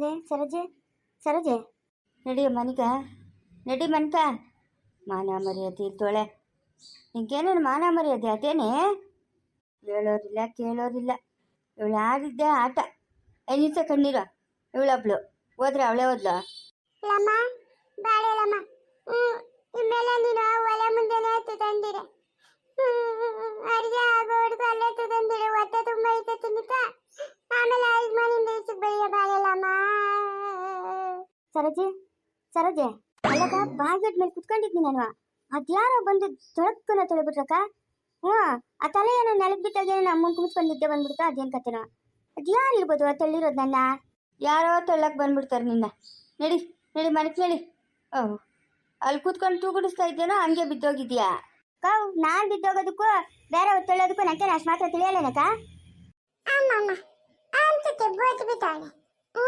ಲೇ, ಸರಜೆ ಸರಜೆ. ನಡಿ ಮನಿಕ ನಡಿ ಮನ್ಕ. ಮಾನ ಮರ್ಯಾದೆ ಇಲ್ತೋಳೆ ನಿಂಗೇನೇನು ಮಾನ ಮರ್ಯಾದೆ ಅದೇನೆ? ಹೇಳೋರಿಲ್ಲ, ಕೇಳೋರಿಲ್ಲ. ಇವಳು ಆಡಿದ್ದೆ ಆಟ. ಐನಿಸ ಕಣ್ಣೀರು. ಇವಳೊಬ್ಳು. ಹೋದ್ರೆ ಅವಳೇ ಹೋದ್ಲು. ಲಮ್ಮ, ಬಾಳೆ ಲಮ್ಮ. ಇನ್ಮೇಲೆ ನೀನು ಒಲೆ ಮುಂದೆನೆ ಎತ್ತು ತಂದಿರೆ ಅಡಿಗೆ ಆಗೋವರೆಗೂ ಅಲ್ಲೇ ತಂದಿರೆ. ಹೊಟ್ಟೆ ತುಂಬ ಐತೆ ತಿನ್ನಿಕ ಆಮೇಲೆ ಐದು ಮನೆಯಿಂದ ಈಚೆಗೆ ಬೆಳೆಯ ಬಾಳೆಲ್ಲ ಲಮ್ಮ ಸರೋಜೆ ಸರೋಜೆ ಅಲ್ಲಕ ಬಾಗಿಟ್ ಮೇಲೆ ಕುತ್ಕೊಂಡಿದ್ನಿ ನಾನು. ಅದ್ಯಾರೋ ಬಂದು ತೊಳಕ್ಕನ ತೊಳೆಬಿಟ್ರಕ್ಕ? ಹ್ಞೂ ಆ ತಲೆ ಏನೋ ನೆಲಕ್ಕೆ ಬಿಟ್ಟಾಗ ಅಮ್ಮನ ನಿದ್ದೆ ಬಂದ್ಬಿಡ್ತಾ ಅದೇನು ಕತೆನೋ. ಅದ್ಯಾರು ಇರ್ಬೋದು ಆ ತಳ್ಳಿರೋದು ನನ್ನ? ಯಾರೋ ತೊಳ್ಳಕ್ಕೆ ಬಂದ್ಬಿಡ್ತಾರೆ ನಿನ್ನ. ನಡಿ ನಡಿ ಮನಕ್ಕೆ ನಡಿ. ಓಹ್ ಅಲ್ಲಿ ಕೂತ್ಕೊಂಡು ತೂಗುಡಿಸ್ತಾ ಇದ್ದೇನೋ ಹಂಗೆ ಬಿದ್ದೋಗಿದ್ಯಾ ಕವ್ ನಾನು ಬಿದ್ದೋಗೋದಕ್ಕೂ ಬೇರೆ ತೊಳ್ಳೋದಕ್ಕೂ ನನಗೆ ಅಷ್ಟು ಮಾತ್ರ ತಿಳಿಯಲ್ಲೇನಕ್ಕ? ಅಮ್ಮಮ್ಮ ಅನ್ಸುತ್ತೆ ಬೋತ್ ಬಿದ್ದಾಳೆ ಹ್ಞೂ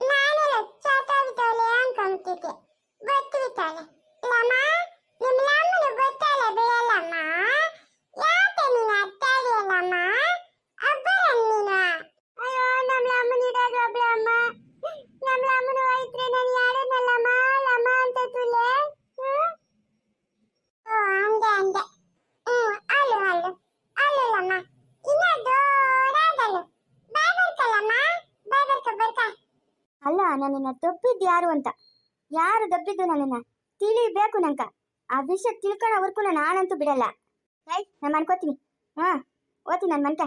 ನಾನೆಲ್ಲ ಚಾಟ ಬಿದ್ದಾಳೆ ಅನ್ಕೊಂತಿದ್ದೆ ಬೊತ್ತು ಬಿದ್ದಾಳೆ ಲಮ್ಮ ನಿಮ್ಮ ಲಮ್ಮನು ಗೊತ್ತಲ್ಲ ಬೆಳೆಯಲ್ಲಮ್ಮ ಯಾಕೆ ನೀನು ಅತ್ತಾಡಿಯಲ್ಲಮ್ಮ ಒಬ್ಬರ ನೀನು ಅಯ್ಯೋ ನಮ್ಮ ಲಮ್ಮನ ಇಡೋದು ಒಬ್ಳೆ ಅಮ್ಮ ನಮ್ಮ ಲಮ್ಮನ ಹೋಯ್ತ್ರೆ ನಾನು ಯಾರನ್ನಲ್ಲಮ್ಮ ಲಮ್ಮ ಅಂತ ತುಲೆ ಹ್ಞೂ ಓ ಹಂಗೆ ಹಂಗೆ ಹ್ಞೂ ಅಲ್ಲು ಅಲ್ಲು ಅಲ್ಲಲ್ಲಮ್ಮ ಇನ್ನ ದೂರದಲ್ಲು ಬಾಯ್ ಬರ್ಕಲ್ಲಮ್ಮ ಬಾಯ್ ಬರ್ಕ ಬರ್ಕ ಅಲ್ಲ ನನ್ನನ್ನ ತಪ್ಪಿದ್ದು ಯಾರು ಅಂತ? ಯಾರು ದಬ್ಬಿದ್ದು ನನ್ನನ್ನ? ತಿಳಿಬೇಕು ನಂಕ ಆ ವಿಷಯ ತಿಳ್ಕೊಳ್ಳೋವರೆಗೂ ನಾನು ನಾನಂತೂ ಬಿಡಲ್ಲ. ಆಯ್ತು ನಾನು ಅನ್ಕೋತೀನಿ ಹಾ ಓದ್ತೀನಿ ನನ್ನ ಮನ್ಕ.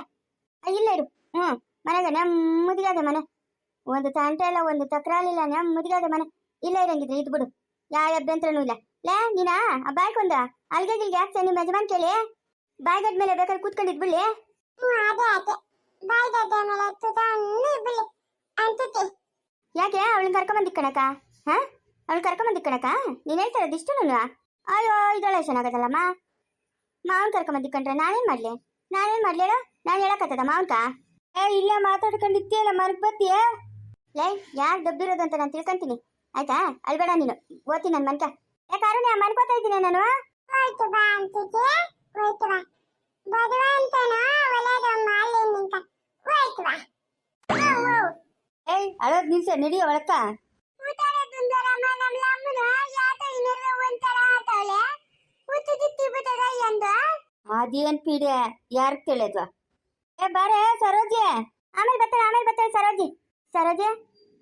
ಇಲ್ಲ ಇರು. ಹ್ಞೂ ಮನೆಗೆ ನೆಮ್ಮದಿಗಾದೆ ಮನೆ. ಒಂದು ತಂಟೆ ಇಲ್ಲ, ಒಂದು ತಕರಾಲಿಲ್ಲ ನೆಮ್ಮದಿಗಾದೆ ಮನೆ. ಇಲ್ಲ ಇರಂಗಿದ್ರೆ ಇದು ಬಿಡು. ಯಾವ ಅಭ್ಯಂತರನೂ ಇಲ್ಲ. ಲೇ, ನೀನಾ, ಆ ಬಾಯ್ಕ್ ಒಂದು ಅಲ್ಗೆ ಗಿಲ್ಗೆ ನಿಮ್ಮ ಯಜಮಾನ್ ಕೇಳಿ? ಬಾಯ್ಗಡ್ ಮೇಲೆ ಬೇಕಾದ್ರೆ ಕೂತ್ಕೊಂಡಿದ್ ಬಿಡ್ಲಿ? ಅದೇ ಅದೇ. ಬಾಯ್ ಗಡ್ಡೆ ಮೇಲೆ ಯಾಕೆ? ಅವಳನ್ನ ಕರ್ಕೊಂಬಂದಿ ಕಣಕ ಹಾ? ಅವಳು ಬಂದಿ ಕಣಕ ನೀನ್ ಹೇಳ್ತಾ ಇರೋದು ಇಷ್ಟು ನಾನು ಅಯ್ಯೋ, ಇದೊಳ್ಳೆ ಚೆನ್ನಾಗದಲ್ಲಮ್ಮ ಮಾವನ್ ಕರ್ಕೊಂಬಂದಿ ಕಂಡ್ರೆ ನಾನೇನ್ ಮಾಡ್ಲಿ? ನಾನೇನ್ ಮಾಡ್ಲಿ ಹೇಳು? ನಾನು ಹೇಳಕತ್ತದ ಮಾವನ್ಕ? ಏ, ಇಲ್ಲ ಮಾತಾಡ್ಕೊಂಡಿದ್ದೀಯಲ್ಲ ಮನಕ್ ಬತ್ತೀಯ ಲೇ, ಯಾರು ಡಬ್ಬಿರೋದು ಅಂತ ನಾನು ತಿಳ್ಕೊಂತೀನಿ. ಆಯ್ತಾ? ಅಲ್ಬೇಡ ನೀನು. ಓದ್ತೀನಿ ನನ್ನ ಮನ್ಕ. ಏ, ಕಾರುಣ್ಯ, ಮನ್ಕೋತಾ ಇದ್ದೀನಿ ನಾನು. ಹೋಯ್ತು ಬಾ ಅಂತಿದ್ದೆ? ಹೋಯ್ತು ಬಾ. ಭಗವಂತನ ಒಲೆದ ಮಾಲೆ ನಿಂತ ಹೋಯ್ತು ಬಾ ಹ್ಞೂ ಹ್ಞೂ ಏಯ್ ಅಳೋದ್ ನಿಲ್ಸ ನಡಿಯ ಒಳಕ್ಕ ಅದೇನ್ ಪೀಡೆ ಯಾರು ತಿಳಿದ್ವ ಏ ಬಾರೆ ಸರೋಜಿ. ಆಮೇಲೆ ಬರ್ತಾಳೆ ಆಮೇಲೆ ಬರ್ತಾಳೆ ಸರೋಜಿ. ಸರೋಜಿ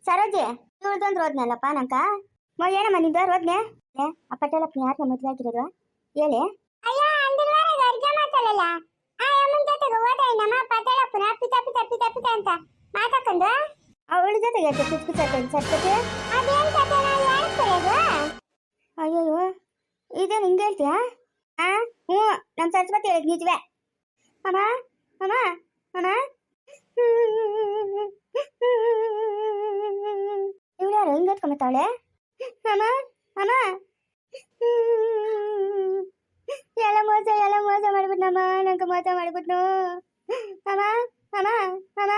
ಸರೋಜಿ. ಇವಳ್ದೊಂದು ರೋದ್ನಲ್ಲಪ್ಪ ನಂಕ? ಮೊ ಏನಮ್ಮ ನಿಂದ ರೋದ್ನೆ? ಏ ಆ ಪಟೇಲಪ್ಪನ ಯಾರನ್ನ ಮದುವೆ ಆಗಿರೋದು? ಹೇಳಿ. ಅಯ್ಯ ಅಂದಿಲ್ವಾರ ಅರ್ಜ ಮಾತಾಡಲ್ಲ? ಆ ಅಮ್ಮನ ಜೊತೆಗೆ ಹೋದ ನಮ್ಮ ಪಟೇಲಪ್ಪನ ಪಿತ ಪಿತ ಪಿತ ಪಿತ ಅಂತ ಮಾತಾಡ್ಕೊಂಡು? ಅವಳ ಜೊತೆಗೆ ಕುಚ್ ಕುಚ್ ಸತ್ತತೆ ಅದೇನ್ ಕತೆ ಅಯ್ಯಯ್ಯೋ ಇದೇನು ಹಿಂಗೆ ಹೇಳ್ತೀಯಾ ಆ ಹ್ಞೂ ನಮ್ಮ ಸರಸ್ವತಿ ಹೇಳಿದ್ ನಿಜವೇ ಅಮ್ಮ ಅಮ್ಮ ಅಮ್ಮ ಇವಳು ಯಾರು ಹಿಂಗೆ ಎತ್ಕೊಂಬತ್ತವಳೆ ಅಮ್ಮ ಅಮ್ಮ ಎಲ್ಲ ಮೋಸ ಎಲ್ಲ ಮೋಸ ಮಾಡ್ಬಿಟ್ನಮ್ಮ ನಂಗೆ ಮೋಸ ಮಾಡ್ಬಿಟ್ನು ಅಮ್ಮ ಅಮ್ಮ ಅಮ್ಮ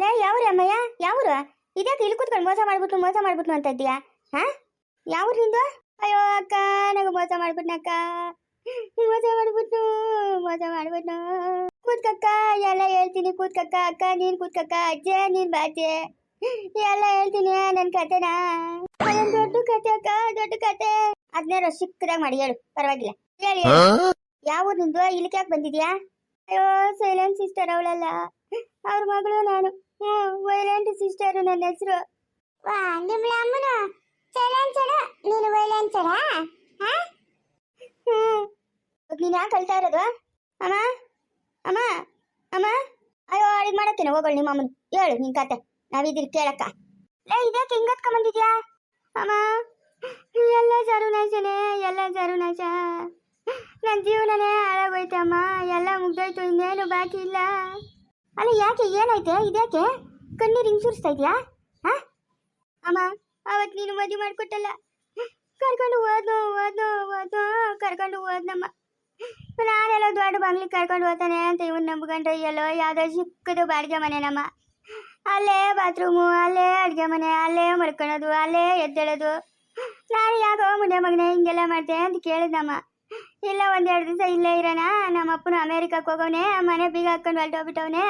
ಲೇ, ಯಾವ್ರಿ ಅಮ್ಮಯ್ಯ? ಯಾವ್ರು? ಇದಕ್ಕೆ ಇಲ್ಲಿ ಕೂತ್ಕೊಂಡು ಮೋಸ ಮಾಡ್ಬಿಟ್ಟು ಮೋಸ ಮಾಡ್ಬಿಟ್ರು ಅಂತ ಇದ್ದೀಯಾ? ಹಾ? ಯಾವ ನಿಂದು? ಅಯ್ಯೋ, ಅಕ್ಕ ನಂಗೆ ಮೋಸ ಮಾಡ್ಬಿಟ್ನಕ್ಕ ಮೋಸ ಮಾಡ್ಬಿಟ್ನು ಮೋಸ ಮಾಡ್ಬಿಟ್ನು. ಕೂತ್ಕಕ್ಕ, ಎಲ್ಲ ಹೇಳ್ತೀನಿ ಕೂತ್ಕಕ್ಕ, ಅಕ್ಕ, ನೀನ್ ಕೂತ್ಕಕ್ಕ, ಅಜ್ಜೆ, ನೀನ್ ಬಾಜೆ ಎಲ್ಲ ಹೇಳ್ತೀನಿ ನನ್ ಕತೆನ. ದೊಡ್ಡ ಕತೆ, ಅಕ್ಕ, ದೊಡ್ಡ ಕತೆ. ಅದನ್ನೇರೋ ಸಿಕ್ಕದಾಗ ಮಾಡಿ, ಹೇಳು, ಪರವಾಗಿಲ್ಲ. ಹೇಳಿ ಯಾವ ನಿಂದು? ಇಲ್ಲಿಗೆ ಯಾಕೆ ಬಂದಿದ್ಯಾ? ಅಯ್ಯೋ ಸೈಲೆಂಟ್ ಸಿಸ್ಟರ್ ಅವಳಲ್ಲ. ಅವ್ರ ಮಗಳು ನಾನು. ಹ್ಞೂ ವೈಲೆಂಟ್ ಸಿಸ್ಟರು ನನ್ನ ಹೆಸರು. ವಾ ನಿಮ್ಮ ಅಮ್ಮನ ಚಲಂಚಡ ನೀನು ವೈಲಂಚಡ ಹಾ? ಹ್ಮ್. ನೀನು ಯಾಕೆ ಕಲ್ತಾ ಇರೋದು? ಅಮ್ಮ? ಅಮ್ಮ? ಅಮ್ಮ? ಅಯ್ಯೋ ಅಡಿಗೆ ಮಾಡತ್ತೇನೆ ಹೋಗೋಳು ನಿಮ್ಮ ಅಮ್ಮನ. ಹೇಳು ನಿನ್ ಕತೆ. ನಾವಿದ್ದೀರಿ ಕೇಳಕ್ಕ. ಲೇ, ಇದ್ಯಾಕೆ ಹಿಂಗತ್ಕೊಂಡ್ ಬಂದಿದ್ಯಾ? ಅಮ್ಮ? ಎಲ್ಲ ಜರುನಾಶನೇ ಎಲ್ಲ ಜರುನಾಶ ನನ್ನ ಜೀವನನೇ ಹಾಳಾಗೋಯ್ತಮ್ಮ. ಎಲ್ಲ ಮುಗ್ದೋಯ್ತು, ಇನ್ನೇನು ಬಾಕಿ ಇಲ್ಲ. ಅಲ್ಲ, ಯಾಕೆ? ಏನಾಯ್ತೆ? ಇದ್ಯಾಕೆ? ಕಣ್ಣೀರು ಹಿಂಗ್ ಸುರಿಸ್ತಾ ಇದೆಯಾ? ಅಮ್ಮ ಅವತ್ತು ನೀನು ಮದುವೆ ಮಾಡಿಕೊಟ್ಟಲ್ಲ. ಕರ್ಕೊಂಡು ಹೋದ್ನು ಹೋದ್ನು ಹೋದ್ನು, ಕರ್ಕೊಂಡು ಹೋದ್ನಮ್ಮ. ನಾನೆಲ್ಲ ದೊಡ್ಡ ಬಂಗ್ಲಿ ಕರ್ಕೊಂಡು ಹೋಗ್ತಾನೆ ಅಂತ ಇವನ್ ನಂಬ್ಕೊಂಡ್ರೆ ಎಲ್ಲೋ ಯಾವುದೋ ಚಿಕ್ಕದು ಬಾಡಿಗೆ ಮನೆ ನಮ್ಮ ಅಲ್ಲೇ ಬಾತ್ರೂಮು, ಅಲ್ಲೇ ಅಡುಗೆ ಮನೆ, ಅಲ್ಲೇ ಮಲ್ಕೊಳೋದು, ಅಲ್ಲೇ ಎದ್ದೇಳೋದು. ನಾನು ಯಾಕೋ ಮುಂದೆ ಮಗನೇ ಹಿಂಗೆಲ್ಲ ಮಾಡ್ತೆ ಅಂತ ಕೇಳಿದಮ್ಮ ಇಲ್ಲ, ಒಂದೆರಡು ದಿವಸ ಇಲ್ಲೇ ಇರೋಣ. ನಮ್ಮ ಅಪ್ಪನ ಅಮೇರಿಕಕ್ಕೆ ಹೋಗೋನೆ ಮನೆ ಬೀಗ ಹಾಕೊಂಡು ಹೊರಟೋಗ್ಬಿಟ್ಟವನೆ.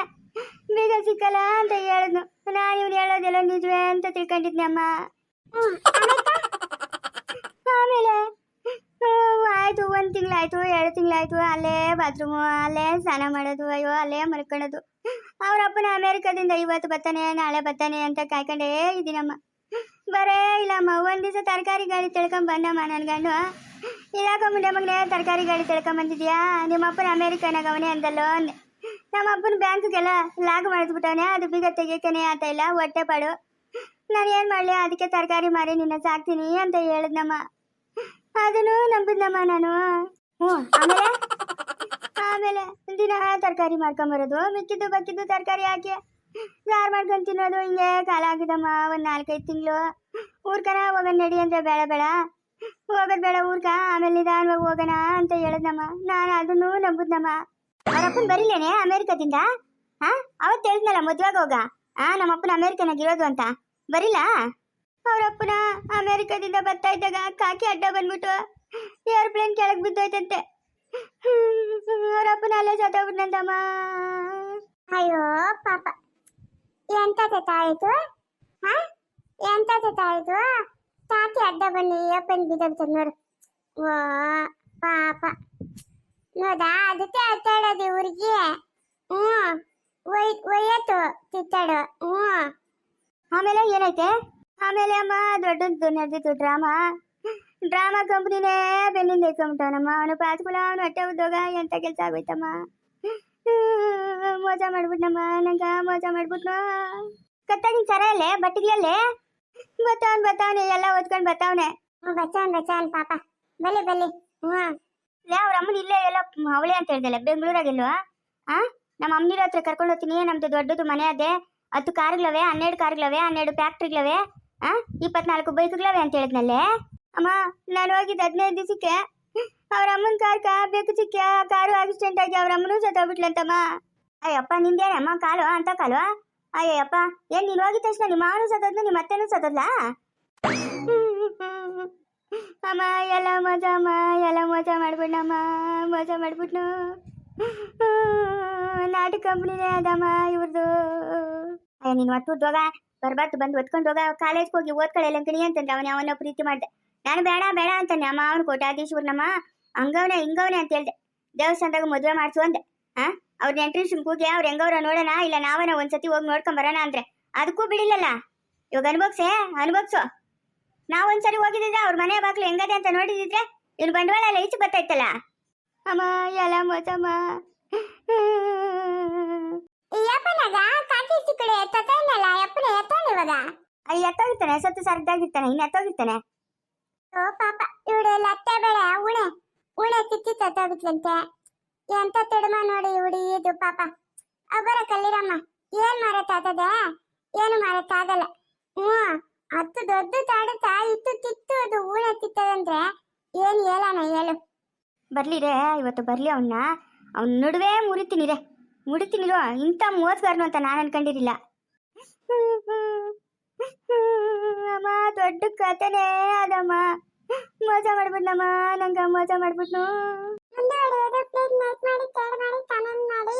ಬೀಗ ಸಿಕ್ಕಲ್ಲ ಅಂತ ಹೇಳಿದ್ನು ನಾನು ಇವ್ರು ಹೇಳೋದೆಲ್ಲ ನಿಜವೇ ಅಂತ ತಿಳ್ಕೊಂಡಿದ್ನಿ ಅಮ್ಮ. ಆಮೇಲೆ ಆಯ್ತು ಒಂದು ತಿಂಗಳಾಯ್ತು ಎರಡು ತಿಂಗಳಾಯ್ತು ಅಲ್ಲೇ ಬಾತ್ರೂಮು ಅಲ್ಲೇ ಸ್ನಾನ ಮಾಡೋದು ಅಯ್ಯೋ ಅಲ್ಲೇ ಮಲ್ಕೊಳ್ಳೋದು. ಅವ್ರ ಅಪ್ಪನ ಅಮೇರಿಕಾದಿಂದ ಇವತ್ತು ಬರ್ತಾನೆ ನಾಳೆ ಬರ್ತಾನೆ ಅಂತ ಕಾಯ್ಕೊಂಡೇ ಇದ್ದೀನಮ್ಮ. ಬರೇ ಇಲ್ಲಮ್ಮ ಒಂದ್ ದಿವಸ ತರಕಾರಿ ಗಾಡಿ ತಿಳ್ಕೊಂಡ್ ಬಂದಮ್ಮ ನನ್ನ ಗಂಡು. ಇದಾಕ ಮುಂದೆ ಮಗನೇ ತರಕಾರಿ ಗಾಡಿ ತಿಳ್ಕೊಂಡ್ ಬಂದಿದ್ಯಾ? ನಿಮ್ಮಪ್ಪನ ಅಮೇರಿಕಾನಾಗ ಅವನೇ ಅಂದಲ್ಲೋ ಅಂದೆ. ನಮ್ಮ ಅಪ್ಪನ ಬ್ಯಾಂಕ್ಗೆಲ್ಲ ಲಾಗ್ ಮಾಡಿಸ್ಬಿಟ್ಟವನೆ, ಅದು ಬೀಗ ತೆಗಿತಾನೆ ಆತ ಇಲ್ಲ ಹೊಟ್ಟೆ ಪಾಡು. ನಾನು ಏನು ಮಾಡಲಿ, ಅದಕ್ಕೆ ತರಕಾರಿ ಮಾರಿ ನಿನ್ನ ಸಾಕ್ತೀನಿ ಅಂತ ಹೇಳಿದ್ನಮ್ಮ. ಅದನ್ನು ನಂಬಿದ್ನಮ್ಮ ನಾನು. ಹ್ಞೂ, ಆಮೇಲೆ? ಆಮೇಲೆ ದಿನ ತರಕಾರಿ ಮಾಡ್ಕೊಂಬರೋದು, ಮಿಕ್ಕಿದ್ದು ಬಕ್ಕಿದ್ದು ತರಕಾರಿ ಹಾಕಿ ಸಾರು ಮಾಡ್ಕೊಂಡು ತಿನ್ನೋದು, ಹಿಂಗೆ ಕಾಲ ಆಗಿದಮ್ಮ ಒಂದು ನಾಲ್ಕೈದು ತಿಂಗಳು. ಊರ್ಕನ ಹೋಗೋಣ ನಡಿ ಅಂದ್ರೆ ಬೇಡ ಬೇಡ. ಹೋಗೋದು ಬೇಡ ಊರ್ಕ, ಆಮೇಲೆ ನಿಧಾನವಾಗಿ ಹೋಗೋಣ ಅಂತ ಹೇಳಿದ್ನಮ್ಮ. ನಾನು ಅದನ್ನು ನಂಬುದ್ನಮ್ಮ. ಅವರಪ್ಪನ ಬರಿಲೇನೆ ಅಮೇರಿಕದಿಂದ? ಹಾ ಅವತ್ತು ಹೇಳಿದ್ನಲ್ಲ ಮದ್ವೆಗೆ ಹೋಗ. ಆ ನಮ್ಮಪ್ಪನ ಅಮೇರಿಕನಾಗ ಇರೋದು ಅಂತ. ಬರಿಲ್ಲ ಅವರಪ್ಪನ ಅಮೇರಿಕದಿಂದ ಬರ್ತಾ ಇದ್ದಾಗ ಕಾಕಿ ಅಡ್ಡ ಬಂದ್ಬಿಟ್ಟು ಏರ್ಪ್ಲೇನ್ ಕೆಳಗೆ ಬಿದ್ದೋಯ್ತಂತೆ. ಅವರಪ್ಪನ ಅಲ್ಲೇ ಸತ್ತೋಗ್ಬಿಟ್ನಂತಮ್ಮ ಅಯ್ಯೋ, ಪಾಪ. ಎಂತ ಆಯ್ತು? ಹಾ ಎಂತ ಆಯ್ತು? ಕಾಕಿ ಅಡ್ಡ ಬನ್ನಿ, ಅಪ್ಪನ್ ಬಿದ್ದೋಗ್ತದ ನೋಡು. ಓ, ಪಾಪ. ನೋದಾ ಅದಕ್ಕೆ ಅತ್ತಾಡೋದು ಇವ್ರಿಗೆ ಹ್ಞೂ ಒಯ್ ಒಯ್ಯತ್ತು ತಿತ್ತಾಡು. ಹ್ಞೂ. ಆಮೇಲೆ ಏನೈತೆ? ಆಮೇಲೆ ಅಮ್ಮ ದೊಡ್ಡದು ನಡೆದಿತ್ತು ಡ್ರಾಮಾ. ಡ್ರಾಮಾ ಕಂಪ್ನಿನೇ ಬೆನ್ನಿಂದ ಇಟ್ಕೊಂಬಿಟ್ಟವನಮ್ಮ ಅವನು ಪಾಸ್ಕುಲ ಅವನು ಹೊಟ್ಟೆ ಉದ್ಯೋಗ ಎಂತ ಕೆಲಸ ಆಗೋಯ್ತಮ್ಮ. ಮೋಸ ಮಾಡ್ಬಿಟ್ನಮ್ಮ ನಂಗ ಮೋಸ ಮಾಡ್ಬಿಟ್ನ. ಕತ್ತಾಗಿನ ಸರ ಅಲ್ಲೇ ಬಟ್ಟಿಗೆಯಲ್ಲೇ? ಬತ್ತವನ್ ಬತ್ತವನೆ ಎಲ್ಲ ಓದ್ಕೊಂಡು ಬತ್ತಾವನೆ. ಬಚ್ಚವನ್ ಬಚ್ಚವನ್ ಪಾಪ. ಬಲಿ ಬಲಿ ಹ್ಞೂ. ಅವ್ರ ಅಮ್ಮನ ಇಲ್ಲೇ ಎಲ್ಲ ಅವಳೆ ಅಂತ ಹೇಳ್ದಲ್ಲ ಬೆಂಗಳೂರಾಗೆಲ್ವಾ? ಆ? ನಮ್ಮ ಅಮ್ಮನಿರ ಹತ್ರ ಕರ್ಕೊಂಡು ಹೋಗ್ತೀನಿ, ನಮ್ದು ದೊಡ್ಡದು ಮನೆ ಅದೇ, ಹತ್ತು ಕಾರ್ಗಳವೆ, ಹನ್ನೆರಡು ಕಾರ್ಗಳವೆ, ಹನ್ನೆರಡು ಫ್ಯಾಕ್ಟ್ರಿಗಳವೆ, ಆ? ಇಪ್ಪತ್ನಾಲ್ಕು ಬೈಕ್ಗಳವೆ ಅಂತ ಹೇಳಿದ್ನಲ್ಲೇ ಅಮ್ಮ, ನಾನು ಹೋಗಿದ್ದು ಹದಿನೈದು ದಿವಸಕ್ಕೆ. ಅವ್ರ ಅಮ್ಮನ ಕಾರ್ ಕಾ ಬೇಕು ಚಿಕ್ಕ ಕಾರು ಆಕ್ಸಿಡೆಂಟ್ ಆಗಿ ಅವ್ರ ಅಮ್ಮನೂ ಸತ್ತೋಗ್ಬಿಟ್ಲಂತಮ್ಮ ಅಯ್ಯಪ್ಪ ನಿಂದೇನಮ್ಮ ಕಾಲು, ಅಂತ ಕಾಲು? ಅಯ್ಯಪ್ಪ ಏನ್ ನೀನು ಹೋಗಿದ ತಕ್ಷಣ ನಿಮ್ಮ ಅವನು ಸತ್ತೋದ್ಲು ನಿಮ್ಮ ಅತ್ತೆನೂ ಸತ್ತೋದ್ಲಾ ಅಮ್ಮ, ಎಲ್ಲ ಮಜಾ ಅಮ್ಮ, ಎಲ್ಲ ಮಜಾ ಮಾಡ್ಬಿಡಮ್ಮ ಮಜಾ ಮಾಡ್ಬಿಟ್ನು. ನಾಟಕ ಕಂಪ್ನಿನೇ ಅದಮ್ಮ ಇವ್ರದು. ಅಯ್ಯ, ನೀನು ಒಟ್ಟು ಹೋಗ ಬರ್ಬಾರ್ದು ಬಂದು ಒತ್ಕೊಂಡು ಹೋಗ ಕಾಲೇಜ್ಗೆ ಹೋಗಿ ಓದ್ಕೊಳ್ಳೆ ಕಣಿ ಅಂತಂದ್ರೆ ಅವನೇ ಅವನ ಪ್ರೀತಿ ಮಾಡ್ದೆ. ನಾನು ಬೇಡ ಬೇಡ ಅಂತಾನೆ ಅಮ್ಮ, ಅವನು ಕೋಟ್ಯಾಧೀಶ್ವರನಮ್ಮ, ಹಂಗವನೆ, ಹಿಂಗವನೆ ಅಂತ ಹೇಳ್ದೆ. ದೇವಸ್ಥಾನದಾಗ ಮದುವೆ ಮಾಡಿಸು ಅಂದೆ. ಹಾ ಅವ್ರ ನೆಂಟ್ರಿ ಕೂಗಿ ಅವ್ರು ಹೆಂಗವ್ರ ನೋಡೋಣ, ಇಲ್ಲ ನಾವನ ಒಂದ್ಸತಿ ಹೋಗಿ ನೋಡ್ಕೊಂಡ್ ಬರೋಣ ಅಂದ್ರೆ. ಅದಕ್ಕೂ ಬಿಡಿಲ್ಲಲ್ಲ. ಇವಾಗ ಅನ್ಭೋಗ್ಸೆ ಅನ್ಭೋಗ್ಸು ನಾವ್ ಒಂದ್ಸರಿ ಹೋಗಿದ್ರೆ ಅವ್ರ ಮನೆ ಬಾಗ್ಲು ಹೆಂಗದೆ ಅಂತ ನೋಡಿದಿದ್ರೆ ಇವ್ರ ಬಂಡವಾಳ ಎಲ್ಲ ಈಚೆ ಬರ್ತಾಯ್ತಲ್ಲ? ಅಮ್ಮ ಎಲ್ಲ ಮೋಸಮ್ಮ. ಈ ಅಪ್ಪನಾಗ ಕಾಕಿ ಸಿಕ್ಕಡೆ ಎತ್ತಲ್ಲ ಅಪ್ಪನ ಎತ್ತಾನ ಇವಾಗ. ಅಯ್ಯ ಎತ್ತೋಗಿರ್ತಾನೆ ಸತ್ತು ಸರ್ದಾಗಿರ್ತಾನೆ ಇನ್ನು ಎತ್ತೋಗಿರ್ತಾನೆ. ಓ ಪಾಪ ಇವಳು ಲತ್ತೆ ಬೆಳೆ ಉಣೆ ಉಣೆ ತಿತ್ತಿ ತತ್ತೋಗಿತ್ಲಂತೆ ಎಂತ ತಿಡುಮ ನೋಡಿ ಇವಳು ಇದು ಪಾಪ. ಒಬ್ಬರ ಕಲ್ಲಿರಮ್ಮ ಏನ್ ಮಾರತ್ತಾತದೆ ಏನು ಮಾರತ್ತಾಗಲ್ಲ ಹ್ಮ್. ಹತ್ತು ದೊಡ್ಡ ತಾಡುತ್ತಾ ಇತ್ತು ತಿತ್ತು ಅದು ಊಳ ತಿತ್ತದಂದ್ರೆ ಏನ್ ಹೇಳಣ ಹೇಳು. ಬರ್ಲಿರೇ ಇವತ್ತು ಬರ್ಲಿ ಅವನ್ನ ಅವ್ನ ನಡುವೆ ಮುರಿತೀನಿ ರೇ. ಮುರಿತೀನಿರೋ ಇಂಥ ಮೋಸಗಾರನು ಅಂತ ನಾನು ಅನ್ಕೊಂಡಿರಿಲ್ಲ ಅಮ್ಮ, ದೊಡ್ಡ ಕಥೆನೇ ಅದಮ್ಮ ಮೋಸ ಮಾಡ್ಬಿಟ್ನಮ್ಮ, ನಂಗೆ ಮೋಸ ಮಾಡ್ಬಿಟ್ನು. ಮಾಡಿ ತೇಡ್ ಮಾಡಿ ಮಾಡಿ.